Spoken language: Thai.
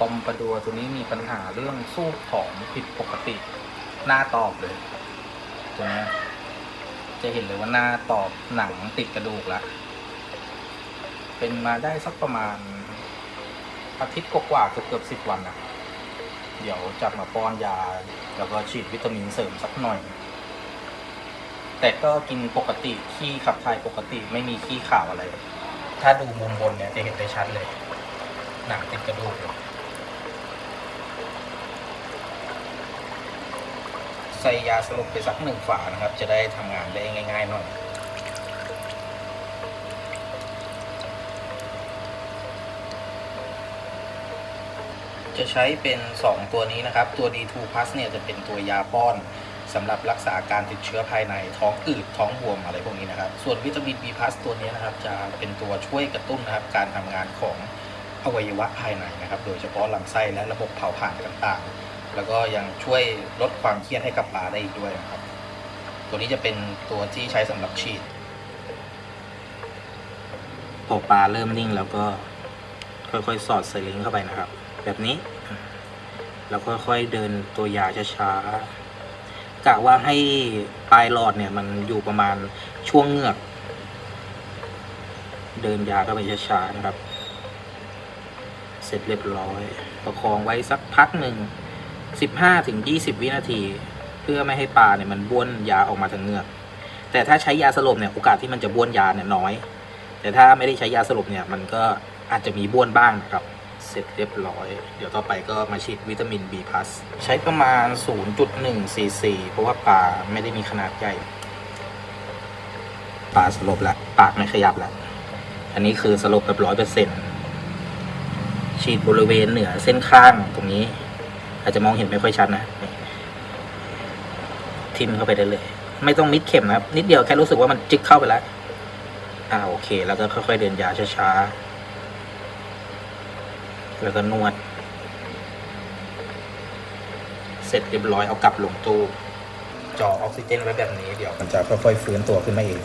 ปอมประดัวตัวนี้มีปัญหาเรื่องสู้ผอมผิดปกติหน้าตอบเลยตัวนี้จะเห็นเลยว่าหน้าตอบหนังติดกระดูกละเป็นมาได้สักประมาณอาทิตย์กว่าๆเกือบเกือบสิบวันนะเดี๋ยวจับมาป้อนยา แล้วก็ฉีดวิตามินเสริมสักหน่อย แต่ก็กินปกติขี้ขับถ่ายปกติไม่มีขี้ขาวอะไร ถ้าดูมุมบนเนี่ยจะเห็นได้ชัดเลย หนังติดกระดูกเลย ใส่ยาสลบไปสักหนึ่งฝานะครับ จะได้ทำงานได้ง่ายๆหน่อยจะใช้เป็น 2 ตัวนี้นะครับ ตัว D2 Plus เนี่ยจะเป็นตัวยาป้อนสำหรับรักษาการติดเชื้อภายในท้องอืดท้องบวมอะไรพวกนี้นะครับ ส่วนวิตามิน B+ ตัวนี้นะครับ จะเป็นตัวช่วยกระตุ้นนะครับ การทำงานของอวัยวะภายในนะครับ โดยเฉพาะลำไส้และระบบเผาผลาญต่างๆ แล้วก็ยังช่วยลดความเครียดให้กับปลาได้อีกด้วยนะครับ ตัวนี้จะเป็นตัวที่ใช้สำหรับฉีดพอปลาเริ่มนิ่งแล้วก็ค่อยๆ สอดไซลิงเข้าไปนะครับ แบบนี้ แล้วค่อยๆเดินตัวยาช้าๆกะว่าให้ปลายหลอดเนี่ย มันอยู่ประมาณช่วงเหงือก เดินยาเข้าไปช้าๆนะครับ เสร็จเรียบร้อย ประคองไว้สักพักหนึ่ง สิบห้าถึงยี่สิบวินาที เพื่อไม่ให้ปลาเนี่ยมันบ้วนยาออกมาทางเหงือก แต่ถ้าใช้ยาสลบเนี่ยโอกาสที่มันจะบ้วนยาเนี่ยน้อย แต่ถ้าไม่ได้ใช้ยาสลบเนี่ยมันก็อาจจะมีบ้วนบ้างนะครับ เสร็จเรียบร้อย เดี๋ยวต่อไปก็มาฉีดวิตามิน B+ ใช้ประมาณ 0.1 cc เพราะว่าปลาไม่ได้มีขนาดใหญ่ปลาสลบแล้วปากไม่ขยับแล้วอันนี้คือสลบแบบร้อยเปอร์เซ็นฉีดบริเวณเหนือเส้นข้างตรงนี้ อาจจะมองเห็นไม่ค่อยชัดนะทิมเข้าไปได้เลย ไม่ต้องมิดเข็มนะครับ นิดเดียวแค่รู้สึกว่ามันจิกเข้าไปแล้วอ่าโอเค แล้วก็ค่อยๆเดินยาช้าๆแล้วก็นวด เสร็จเรียบร้อยเอากลับลงตู้จ่อออกซิเจนไว้แบบนี้เดี๋ยวมันจะค่อยๆฟื้นตัวขึ้นมาเอง